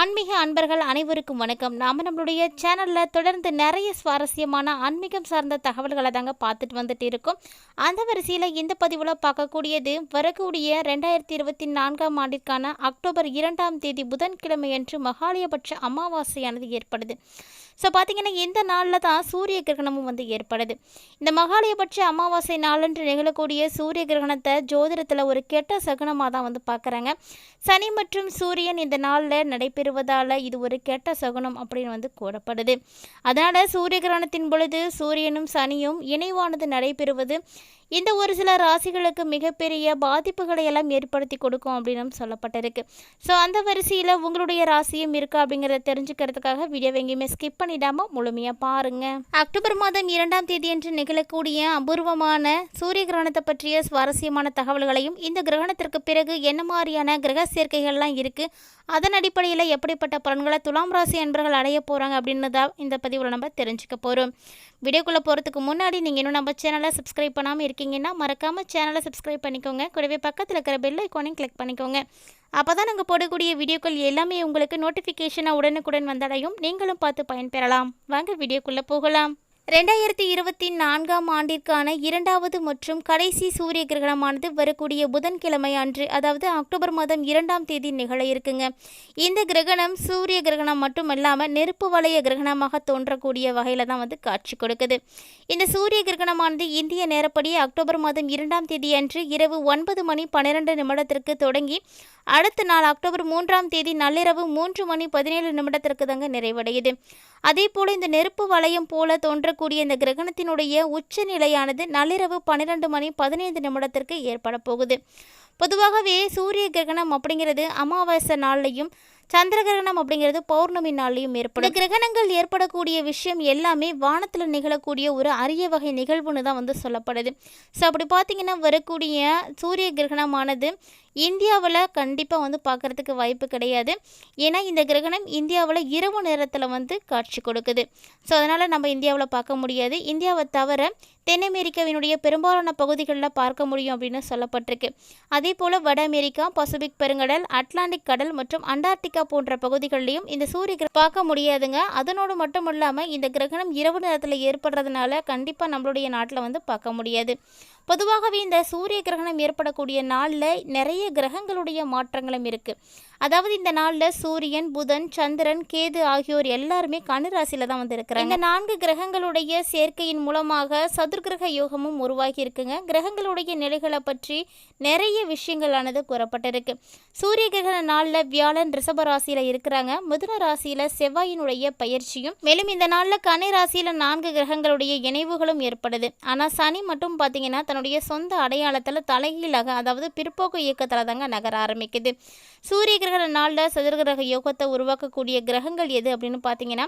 ஆன்மீக அன்பர்கள் அனைவருக்கும் வணக்கம். நாம் நம்மளுடைய சேனலில் தொடர்ந்து நிறைய சுவாரஸ்யமான ஆன்மீகம் சார்ந்த தகவல்களை தாங்க பார்த்துட்டு வந்துட்டு இருக்கோம். அந்த வரிசையில் இந்த பதிவில் பார்க்கக்கூடியது வரக்கூடிய ரெண்டாயிரத்தி இருபத்தி நான்காம் ஆண்டிற்கான அக்டோபர் இரண்டாம் தேதி புதன்கிழமையன்று மகாலயபட்ச அமாவாசையானது ஏற்படுது. ஸோ பார்த்தீங்கன்னா இந்த நாளில் தான் சூரிய கிரகணமும் வந்து ஏற்படுது. இந்த மகாலயபட்ச அமாவாசை நாளன்று நிகழக்கூடிய சூரிய கிரகணத்தை ஜோதிடத்தில் ஒரு கெட்ட சகுனமாக தான் வந்து பார்க்குறாங்க. சனி மற்றும் சூரியன் இந்த நாளில் நடைபெறுவதால் இது ஒரு கெட்ட சகுனம் அப்படின்னு வந்து கூறப்படுது. அதனால் சூரிய கிரகணத்தின் பொழுது சூரியனும் சனியும் இணைவானது நடைபெறுவது இந்த ஒரு சில ராசிகளுக்கு மிகப்பெரிய பாதிப்புகளை எல்லாம் ஏற்படுத்தி கொடுக்கும் அப்படின்னு சொல்லப்பட்டிருக்கு. ஸோ அந்த வரிசையில் உங்களுடைய ராசியும் இருக்கா அப்படிங்கிறத தெரிஞ்சுக்கிறதுக்காக வீடியோ எங்கேயுமே ஸ்கிப் பண்ணிடாமல் முழுமையாக பாருங்கள் அக்டோபர் மாதம் இரண்டாம் தேதி என்று நிகழக்கூடிய அபூர்வமான சூரிய கிரகணத்தை பற்றிய சுவாரஸ்யமான தகவல்களையும் இந்த கிரகணத்திற்கு பிறகு என்ன மாதிரியான கிரக சேர்க்கைகள்லாம் இருக்குது அதன் அடிப்படையில் எப்படிப்பட்ட பலன்களை துலாம் ராசி அன்பர்கள் அடைய போகிறாங்க அப்படின்னு தான் இந்த பதிவில் நம்ம தெரிஞ்சுக்க போகிறோம் வீடியோக்குள்ளே போகிறதுக்கு முன்னாடி நீங்கள் இன்னும் நம்ம சேனலை சப்ஸ்கிரைப் பண்ணாமல் இருக்கீங்கன்னா மறக்காமல் சேனலை சப்ஸ்கிரைப் பண்ணிக்கோங்க. கூடவே பக்கத்தில் இருக்கிற பெல் ஐக்கானையும் கிளிக் பண்ணிக்கோங்க. அப்போ தான் நாங்கள் போடக்கூடிய வீடியோக்கள் எல்லாமே உங்களுக்கு நோட்டிஃபிகேஷனாக உடனுக்குடன் வந்தடையும். நீங்களும் பார்த்து பயன்பெறலாம். வாங்க வீடியோக்குள்ளே போகலாம். ரெண்டாயிரத்தி இருபத்தி நான்காம் ஆண்டிற்கான இரண்டாவது மற்றும் கடைசி சூரிய கிரகணமானது வரக்கூடிய புதன்கிழமை அன்று அதாவது அக்டோபர் மாதம் இரண்டாம் தேதி நிகழ இருக்குங்க. இந்த கிரகணம் சூரிய கிரகணம் மட்டுமல்லாமல் நெருப்பு வளைய கிரகணமாக தோன்றக்கூடிய வகையில் தான் வந்து காட்சி கொடுக்குது. இந்த சூரிய கிரகணமானது இந்திய நேரப்படி அக்டோபர் மாதம் இரண்டாம் தேதி அன்று இரவு ஒன்பது மணி பன்னிரெண்டு நிமிடத்திற்கு தொடங்கி அடுத்த நாள் அக்டோபர் மூன்றாம் தேதி நள்ளிரவு மூன்று மணி பதினேழு நிமிடத்திற்கு தாங்க நிறைவடையுது. அதே போல இந்த நெருப்பு வளையம் போல தோன்ற வரக்கூடிய இந்த கிரகணத்தினுடைய உச்ச நிலையானது நள்ளிரவு பன்னிரெண்டு மணி பதினைந்து நிமிடத்திற்கு ஏற்பட போகுது. பொதுவாகவே சூரிய கிரகணம் அப்படிங்கிறது அமாவாசை நாள்லையும் சந்திர கிரகணம் அப்படிங்கிறது பௌர்ணமி நாள்லையும் ஏற்படும். இந்த கிரகணங்கள் ஏற்படக்கூடிய விஷயம் எல்லாமே வானத்தில் நிகழக்கூடிய ஒரு அரிய வகை நிகழ்வுன்னு தான் வந்து சொல்லப்படுது. ஸோ அப்படி பார்த்தீங்கன்னா வரக்கூடிய சூரிய கிரகணமானது இந்தியாவில் கண்டிப்பாக வந்து பார்க்குறதுக்கு வாய்ப்பு கிடையாது. ஏன்னா இந்த கிரகணம் இந்தியாவில் இரவு நேரத்தில் வந்து காட்சி கொடுக்குது. ஸோ அதனால் நம்ம இந்தியாவில் பார்க்க முடியாது. இந்தியாவை தவிர தென் அமெரிக்காவினுடைய பெரும்பாலான பகுதிகளில் பார்க்க முடியும் அப்படின்னு சொல்லப்பட்டிருக்கு. அதே போல் வட அமெரிக்கா பசிபிக் பெருங்கடல் அட்லாண்டிக் கடல் மற்றும் அண்டார்டிக் போன்ற பகுதிகளிலையும் இந்த சூரிய பார்க்க முடியாதுங்க. அதனோடு மட்டும் இல்லாமல் இந்த கிரகணம் இரவு நேரத்தில் ஏற்படுறதுனால கண்டிப்பாக நம்மளுடைய நாட்டில் வந்து பார்க்க முடியாது. பொதுவாகவே இந்த சூரிய கிரகணம் ஏற்படக்கூடிய நாளில் நிறைய கிரகங்களுடைய மாற்றங்களும் இருக்குது அதாவது இந்த நாளில் சூரியன் புதன் சந்திரன் கேது ஆகியோர் எல்லாருமே கனுராசியில் தான் வந்திருக்கிறாங்க. இந்த நான்கு கிரகங்களுடைய சேர்க்கையின் மூலமாக சதுர்கிரக யோகமும் உருவாகி இருக்குங்க. கிரகங்களுடைய நிலைகளை பற்றி நிறைய விஷயங்களானது கூறப்பட்டிருக்கு. சூரிய கிரகண நாளில் வியாழன் ரிஷப ராசியில் இருக்கிறாங்க. மிதுன ராசியில் செவ்வாயினுடைய பயிற்சியும் மேலும் இந்த நாளில் கனை ராசியில் நான்கு கிரகங்களுடைய இணைவுகளும் ஏற்படுது. ஆனால் சனி மட்டும் பார்த்தீங்கன்னா தன்னுடைய சொந்த அடையாளத்தில் தலைகீழாக அதாவது பிற்போக்கு இயக்கத்தில் தாங்க நகர ஆரம்பிக்குது. சூரிய கிரகண நாளில் சதுரகிரக யோகத்தை உருவாக்கக்கூடிய கிரகங்கள் எது அப்படின்னு பார்த்தீங்கன்னா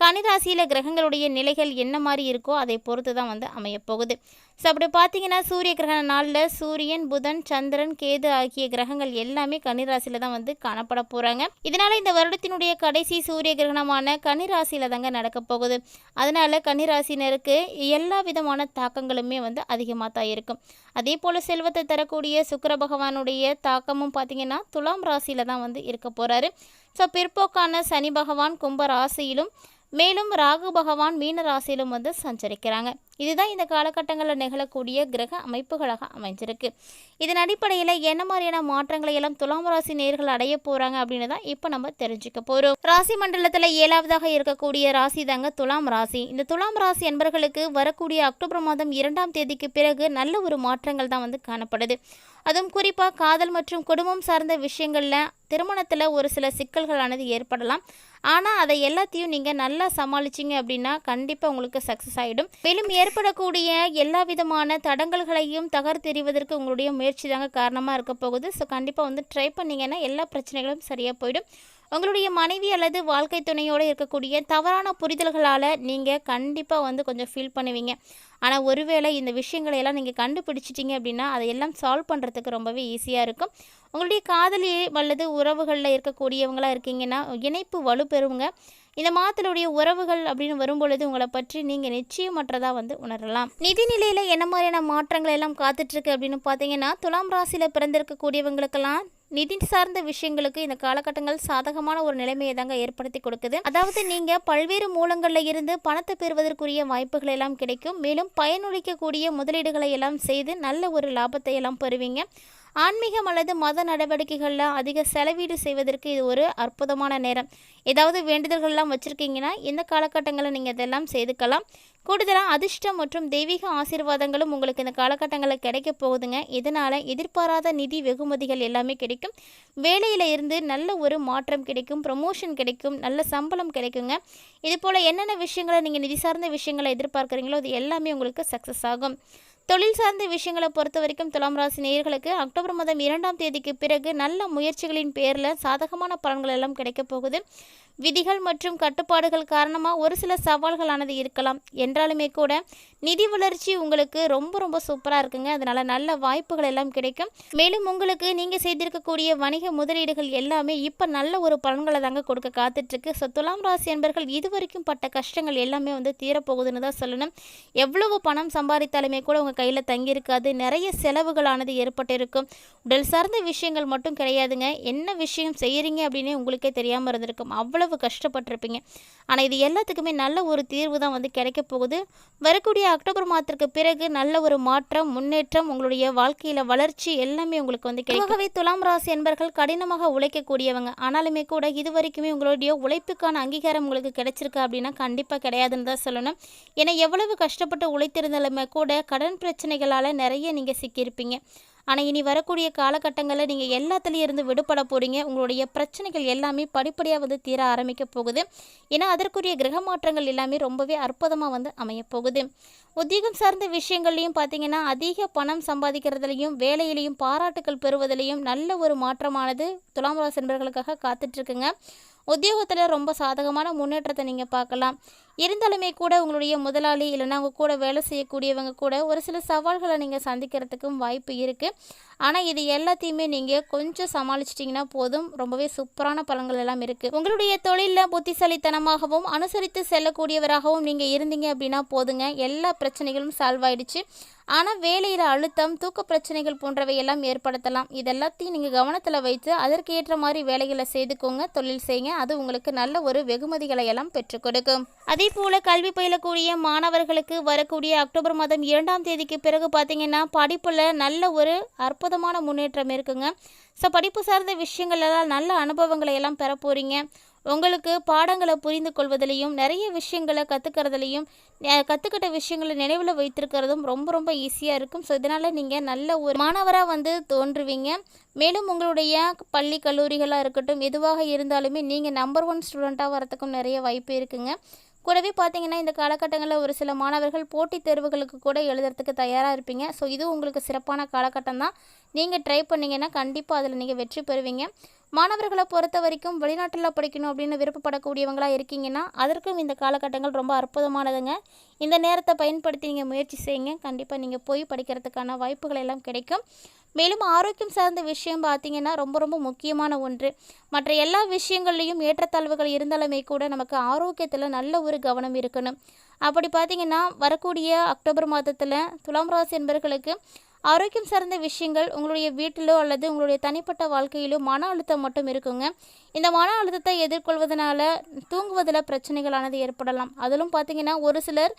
கனிராசியில் கிரகங்களுடைய நிலைகள் என்ன மாதிரி இருக்கோ அதை பொறுத்து தான் வந்து அமையப்போகுது. ஸோ அப்படி பார்த்தீங்கன்னா சூரிய கிரகண நாளில் சூரியன் புதன் சந்திரன் கேது ஆகிய கிரகங்கள் எல்லாமே கன்னிராசியில் தான் வந்து காணப்பட போகிறாங்க இதனால் இந்த வருடத்தினுடைய கடைசி சூரிய கிரகணமான கன்னிராசியில் தாங்க நடக்க போகுது. அதனால் கன்னிராசினருக்கு எல்லா விதமான தாக்கங்களுமே வந்து அதிகமாக தான் இருக்கும். அதே போல் செல்வத்தை தரக்கூடிய சுக்கர பகவானுடைய தாக்கமும் பார்த்தீங்கன்னா துலாம் ராசியில் தான் வந்து இருக்க போகிறாரு ஸோ பிற்போக்கான சனி பகவான் கும்ப ராசியிலும் மேலும் ராகு பகவான் மீன ராசியிலும் வந்து சஞ்சரிக்கிறாங்க. இதுதான் இந்த காலகட்டங்களில் நிகழக்கூடிய கிரக அமைப்புகளாக அமைஞ்சிருக்கு. இதன் அடிப்படையில் என்ன மாதிரியான மாற்றங்களை எல்லாம் துலாம் ராசி நேர்கள் அடைய போகிறாங்க அப்படின்னு தான் இப்போ நம்ம தெரிஞ்சுக்க போகிறோம் ராசி மண்டலத்தில் ஏழாவதாக இருக்கக்கூடிய ராசி தாங்க துலாம் ராசி. இந்த துலாம் ராசி என்பர்களுக்கு வரக்கூடிய அக்டோபர் மாதம் இரண்டாம் தேதிக்கு பிறகு நல்ல ஒரு மாற்றங்கள் தான் வந்து காணப்படுது. அதுவும் குறிப்பாக காதல் மற்றும் குடும்பம் சார்ந்த விஷயங்களில் திருமணத்தில் ஒரு சில சிக்கல்களானது ஏற்படலாம். ஆனால் அதை எல்லாத்தையும் நீங்கள் நல்லா சமாளிச்சிங்க அப்படின்னா கண்டிப்பாக உங்களுக்கு சக்ஸஸ் ஆகிடும் மேலும் ஏற்படக்கூடிய எல்லா விதமான தடங்கல்களையும் தகர்த்தெறிவதற்கு உங்களுடைய முயற்சி தாங்க காரணமாக இருக்க போகுது. ஸோ கண்டிப்பாக வந்து ட்ரை பண்ணிங்கன்னா எல்லா பிரச்சனைகளும் சரியாக போயிடும். உங்களுடைய மனைவி அல்லது வாழ்க்கை துணையோடு இருக்கக்கூடிய தவறான புரிதல்களால் நீங்கள் கண்டிப்பாக வந்து கொஞ்சம் ஃபீல் பண்ணுவீங்க. ஆனால் ஒருவேளை இந்த விஷயங்களை எல்லாம் நீங்கள் கண்டுபிடிச்சிட்டிங்க அப்படின்னா அதையெல்லாம் சால்வ் பண்ணுறதுக்கு ரொம்பவே ஈஸியாக இருக்கும். உங்களுடைய காதலி அல்லது உறவுகளில் இருக்கக்கூடியவங்களாக இருக்கீங்கன்னா இணைப்பு வலுப்பெறுவங்க இந்த மாதத்துடைய உறவுகள் அப்படின்னு வரும்பொழுது உங்களை பற்றி நீங்கள் நிச்சயமற்றதாக வந்து உணரலாம். நிதிநிலையில் என்ன மாதிரியான மாற்றங்கள் எல்லாம் காத்துட்ருக்கு அப்படின்னு பார்த்தீங்கன்னா துலாம் ராசியில் பிறந்திருக்கக்கூடியவங்களுக்கெல்லாம் நிதி சார்ந்த விஷயங்களுக்கு இந்த காலகட்டங்கள் சாதகமான ஒரு நிலைமையை தாங்க ஏற்படுத்தி கொடுக்குது. அதாவது நீங்கள் பல்வேறு மூலங்களில் இருந்து பணத்தை பெறுவதற்குரிய வாய்ப்புகள் எல்லாம் கிடைக்கும். மேலும் பயனளிக்கக்கூடிய முதலீடுகளை எல்லாம் செய்து நல்ல ஒரு லாபத்தை எல்லாம் பெறுவீங்க. ஆன்மீகம் அல்லது மத நடவடிக்கைகளில் அதிக செலவீடு செய்வதற்கு இது ஒரு அற்புதமான நேரம். ஏதாவது வேண்டுதல்கள்லாம் வச்சுருக்கீங்கன்னா இந்த காலகட்டங்களில் நீங்கள் இதெல்லாம் செய்துக்கலாம். கூடுதலாக அதிர்ஷ்டம் மற்றும் தெய்வீக ஆசீர்வாதங்களும் உங்களுக்கு இந்த காலகட்டங்களில் கிடைக்க போகுதுங்க. இதனால் எதிர்பாராத நிதி வெகுமதிகள் எல்லாமே கிடைக்கும். வேலையில் இருந்து நல்ல ஒரு மாற்றம் கிடைக்கும் ப்ரமோஷன் கிடைக்கும் நல்ல சம்பளம் கிடைக்குங்க. இது போல் என்னென்ன விஷயங்களை நீங்கள் நிதி சார்ந்த விஷயங்களை எதிர்பார்க்குறீங்களோ அது எல்லாமே உங்களுக்கு சக்ஸஸ் ஆகும். தொழில் சார்ந்த விஷயங்களை பொறுத்த வரைக்கும் துலாம் ராசி நேயர்களுக்கு அக்டோபர் மாதம் இரண்டாம் தேதிக்கு பிறகு நல்ல முயற்சிகளின் பேரில் சாதகமான பலன்கள் எல்லாம் கிடைக்கப் போகுது. விதிகள் மற்றும் கட்டுப்பாடுகள் காரணமாக ஒரு சில சவால்களானது இருக்கலாம். என்றாலுமே கூட நிதி வளர்ச்சி உங்களுக்கு ரொம்ப ரொம்ப சூப்பராக இருக்குங்க. அதனால் நல்ல வாய்ப்புகள் எல்லாம் கிடைக்கும். மேலும் உங்களுக்கு நீங்கள் செய்திருக்கக்கூடிய வணிக முதலீடுகள் எல்லாமே இப்போ நல்ல ஒரு பலன்களை தாங்க கொடுக்க காத்துட்ருக்கு. ஸோ துலாம் ராசி என்பர்கள் இதுவரைக்கும் பட்ட கஷ்டங்கள் எல்லாமே வந்து தீரப்போகுதுன்னு தான் சொல்லணும். எவ்வளவு பணம் சம்பாதித்தாலுமே கூட உங்கள் கையில் தங்கியிருக்காது. நிறைய செலவுகளானது ஏற்பட்டிருக்கும். உடல் சார்ந்த விஷயங்கள் மட்டும் கிடையாதுங்க. என்ன விஷயம் செய்கிறீங்க அப்படின்னு உங்களுக்கே தெரியாமல் இருந்திருக்கும். அவ்வளவு கஷ்டப்பட்டிருப்பீங்க. ஆனால் இது எல்லாத்துக்குமே நல்ல ஒரு தீர்வு தான் வந்து கிடைக்க போகுது. வரக்கூடிய அக்டோபர் மாதத்திற்கு பிறகு நல்ல ஒரு மாற்றம் முன்னேற்றம் உங்களுடைய வாழ்க்கையில் வளர்ச்சி எல்லாமே உங்களுக்கு வந்து கிடைக்கவே துலாம் ராசி என்பர்கள் கடினமாக உழைக்கக்கூடியவங்க. ஆனாலுமே கூட இது வரைக்குமே உங்களுடைய உழைப்புக்கான அங்கீகாரம் உங்களுக்கு கிடைச்சிருக்கா அப்படின்னா கண்டிப்பாக கிடையாதுன்னு தான் சொல்லணும். ஏன்னா எவ்வளவு கஷ்டப்பட்டு உழைத்திருந்தாலுமே கூட கடன் பிரச்சனைகளால் நிறைய நீங்கள் சிக்கியிருப்பீங்க. ஆனால் இனி வரக்கூடிய காலகட்டங்களில் நீங்கள் எல்லாத்துலேயும் இருந்து விடுபட போகிறீங்க உங்களுடைய பிரச்சனைகள் எல்லாமே படிப்படியாக வந்து தீர ஆரம்பிக்க போகுது. ஏன்னா அதற்குரிய கிரக மாற்றங்கள் எல்லாமே ரொம்பவே அற்புதமாக வந்து அமையப்போகுது உத்தியோகம் சார்ந்த விஷயங்கள்லையும் பார்த்தீங்கன்னா அதிக பணம் சம்பாதிக்கிறதுலையும் வேலையிலையும் பாராட்டுகள் பெறுவதிலையும் நல்ல ஒரு மாற்றமானது துலாம் ராசி என்பவர்களுக்காக காத்துட்ருக்குங்க உத்தியோகத்தில் ரொம்ப சாதகமான முன்னேற்றத்தை நீங்கள் பார்க்கலாம். இருந்தாலுமே கூட உங்களுடைய முதலாளி இல்லைன்னா அவங்க கூட வேலை செய்யக்கூடியவங்க கூட ஒரு சில சவால்களை நீங்கள் சந்திக்கிறதுக்கும் வாய்ப்பு இருக்குது ஆனால் இது எல்லாத்தையுமே நீங்கள் கொஞ்சம் சமாளிச்சிட்டிங்கன்னா போதும். ரொம்பவே சூப்பரான பலன்கள் எல்லாம் இருக்குது உங்களுடைய தொழிலில் புத்திசாலித்தனமாகவும் அனுசரித்து செல்லக்கூடியவராகவும் நீங்கள் இருந்தீங்க அப்படின்னா போதுங்க. எல்லா பிரச்சனைகளும் சால்வ் ஆயிடுச்சு. ஆனால் வேலையில் அழுத்தம் தூக்க பிரச்சனைகள் போன்றவை எல்லாம் ஏற்படுத்தலாம். இதெல்லாத்தையும் நீங்கள் கவனத்தில் வைத்து அதற்கு ஏற்ற மாதிரி வேலைகளை செய்துக்கோங்க தொழில் செய்யுங்க. அது உங்களுக்கு நல்ல ஒரு வெகுமதிகளை எல்லாம் பெற்றுக் கொடுக்கும். அதே போல் கல்வி பயிலக்கூடிய மாணவர்களுக்கு வரக்கூடிய அக்டோபர் மாதம் இரண்டாம் தேதிக்கு பிறகு பார்த்தீங்கன்னா படிப்பில் நல்ல ஒரு அற்புதமான முன்னேற்றம் இருக்குங்க. ஸோ படிப்பு சார்ந்த விஷயங்களெல்லாம் நல்ல அனுபவங்களை எல்லாம் பெற போகிறீங்க உங்களுக்கு பாடங்களை புரிந்து கொள்வதிலையும் நிறைய விஷயங்களை கற்றுக்கிறதுலையும் கற்றுக்கிட்ட விஷயங்களை நினைவில் வைத்திருக்கிறதும் ரொம்ப ரொம்ப ஈஸியாக இருக்கும். ஸோ இதனால் நீங்கள் நல்ல ஒரு மாணவராக வந்து தோன்றுவீங்க. மேலும் உங்களுடைய பள்ளி கல்லூரிகளாக இருக்கட்டும் எதுவாக இருந்தாலுமே நீங்கள் நம்பர் ஒன் ஸ்டூடெண்ட்டாக வரத்துக்கும் நிறைய வாய்ப்பு இருக்குங்க. கூடவே பார்த்தீங்கன்னா இந்த காலகட்டங்களில் ஒரு சில மாணவர்கள் போட்டித் தேர்வுகளுக்கு கூட எழுதுறதுக்கு தயாராக இருப்பீங்க. ஸோ இது உங்களுக்கு சிறப்பான காலகட்டம் தான். நீங்கள் ட்ரை பண்ணிங்கன்னா கண்டிப்பாக அதில் நீங்கள் வெற்றி பெறுவீங்க. மாணவர்களை பொறுத்த வரைக்கும் வெளிநாட்டில் படிக்கணும் அப்படின்னு விருப்பப்படக்கூடியவங்களாக இருக்கீங்கன்னா அதற்கும் இந்த காலகட்டங்கள் ரொம்ப அற்புதமானதுங்க. இந்த நேரத்தை பயன்படுத்தி நீங்கள் முயற்சி செய்யுங்க. கண்டிப்பாக நீங்கள் போய் படிக்கிறதுக்கான வாய்ப்புகள் எல்லாம் கிடைக்கும். மேலும் ஆரோக்கியம் சார்ந்த விஷயம் பார்த்தீங்கன்னா ரொம்ப ரொம்ப முக்கியமான ஒன்று. மற்ற எல்லா விஷயங்கள்லையும் ஏற்றத்தாழ்வுகள் இருந்தாலுமே கூட நமக்கு ஆரோக்கியத்தில் நல்ல ஒரு கவனம் இருக்கணும். அப்படி பார்த்தீங்கன்னா வரக்கூடிய அக்டோபர் மாதத்தில் துலாம் ராசி என்பவர்களுக்கு ஆரோக்கியம் சார்ந்த விஷயங்கள் உங்களுடைய வீட்டிலோ அல்லது உங்களுடைய தனிப்பட்ட வாழ்க்கையிலோ மன அழுத்தம் மட்டும் இருக்குங்க. இந்த மன அழுத்தத்தை எதிர்கொள்வதனால தூங்குவதில் பிரச்சனைகளானது ஏற்படலாம். அதிலும் பார்த்தீங்கன்னா ஒரு சிலர்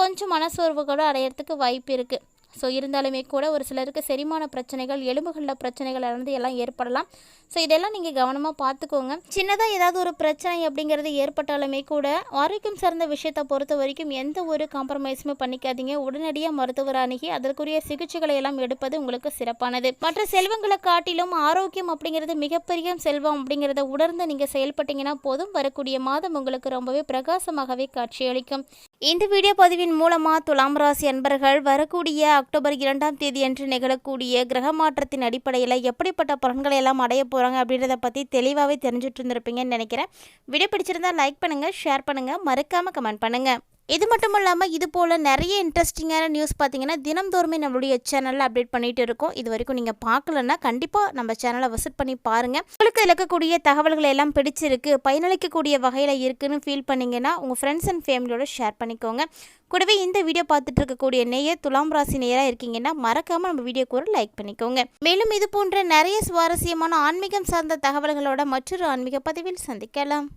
கொஞ்சம் மனசோர்வுகளோ அடையிறதுக்கு வாய்ப்பு இருக்குது ஸோ இருந்தாலுமே கூட ஒரு சிலருக்கு செரிமான பிரச்சனைகள் எலும்புகளில் பிரச்சனைகள் இருந்து எல்லாம் ஏற்படலாம். ஸோ இதெல்லாம் நீங்கள் கவனமாக பார்த்துக்கோங்க. சின்னதாக ஏதாவது ஒரு பிரச்சனை அப்படிங்கிறது ஏற்பட்டாலுமே கூட ஆரோக்கியம் சார்ந்த விஷயத்தை பொறுத்த வரைக்கும் எந்த ஒரு காம்ப்ரமைஸுமே பண்ணிக்காதீங்க. உடனடியாக மருத்துவர் அணுகி அதற்குரிய சிகிச்சைகளை எல்லாம் எடுப்பது உங்களுக்கு சிறப்பானது. மற்ற செல்வங்களை காட்டிலும் ஆரோக்கியம் அப்படிங்கிறது மிகப்பெரிய செல்வம் அப்படிங்கிறத உணர்ந்து நீங்கள் செயல்பட்டீங்கன்னா போதும். வரக்கூடிய மாதம் உங்களுக்கு ரொம்பவே பிரகாசமாகவே காட்சியளிக்கும். இந்த வீடியோ பதிவின் மூலமாக துலாம் ராசி அன்பர்கள் வரக்கூடிய அக்டோபர் இரண்டாம் தேதி அன்று நிகழக்கூடிய கிரக மாற்றத்தின் அடிப்படையில் எப்படிப்பட்ட பலன்களை எல்லாம் அடைய போகிறாங்க அப்படின்றத பற்றி தெளிவாகவே தெரிஞ்சுட்டு இருந்திருப்பீங்கன்னு நினைக்கிறேன். வீடியோ பிடிச்சிருந்தா லைக் பண்ணுங்கள் ஷேர் பண்ணுங்கள் மறக்காமல் கமெண்ட் பண்ணுங்கள் இது மட்டும் இல்லாமல் இது போல் நிறைய இன்ட்ரெஸ்டிங்கான நியூஸ் பார்த்தீங்கன்னா தினம்தோறுமே நம்மளுடைய சேனலில் அப்டேட் பண்ணிட்டு இருக்கோம். இது வரைக்கும் நீங்கள் பார்க்கலன்னா கண்டிப்பாக நம்ம சேனலை விசிட் பண்ணி பாருங்கள் உங்களுக்கு இழக்கக்கூடிய தகவல்களை எல்லாம் பிடிச்சிருக்கு பயனளிக்கக்கூடிய வகையில் இருக்குன்னு ஃபீல் பண்ணீங்கன்னா உங்கள் ஃப்ரெண்ட்ஸ் அண்ட் ஃபேமிலியோட ஷேர் பண்ணிக்கோங்க. கூடவே இந்த வீடியோ பார்த்துட்டு இருக்கக்கூடிய நேயர் துலாம் ராசி நேயராக இருக்கீங்கன்னா மறக்காமல் நம்ம வீடியோ கூட லைக் பண்ணிக்கோங்க. மேலும் இது போன்ற நிறைய சுவாரஸ்யமான ஆன்மீகம் சார்ந்த தகவல்களோட மற்றொரு ஆன்மீக பதிவில் சந்திக்கலாம்.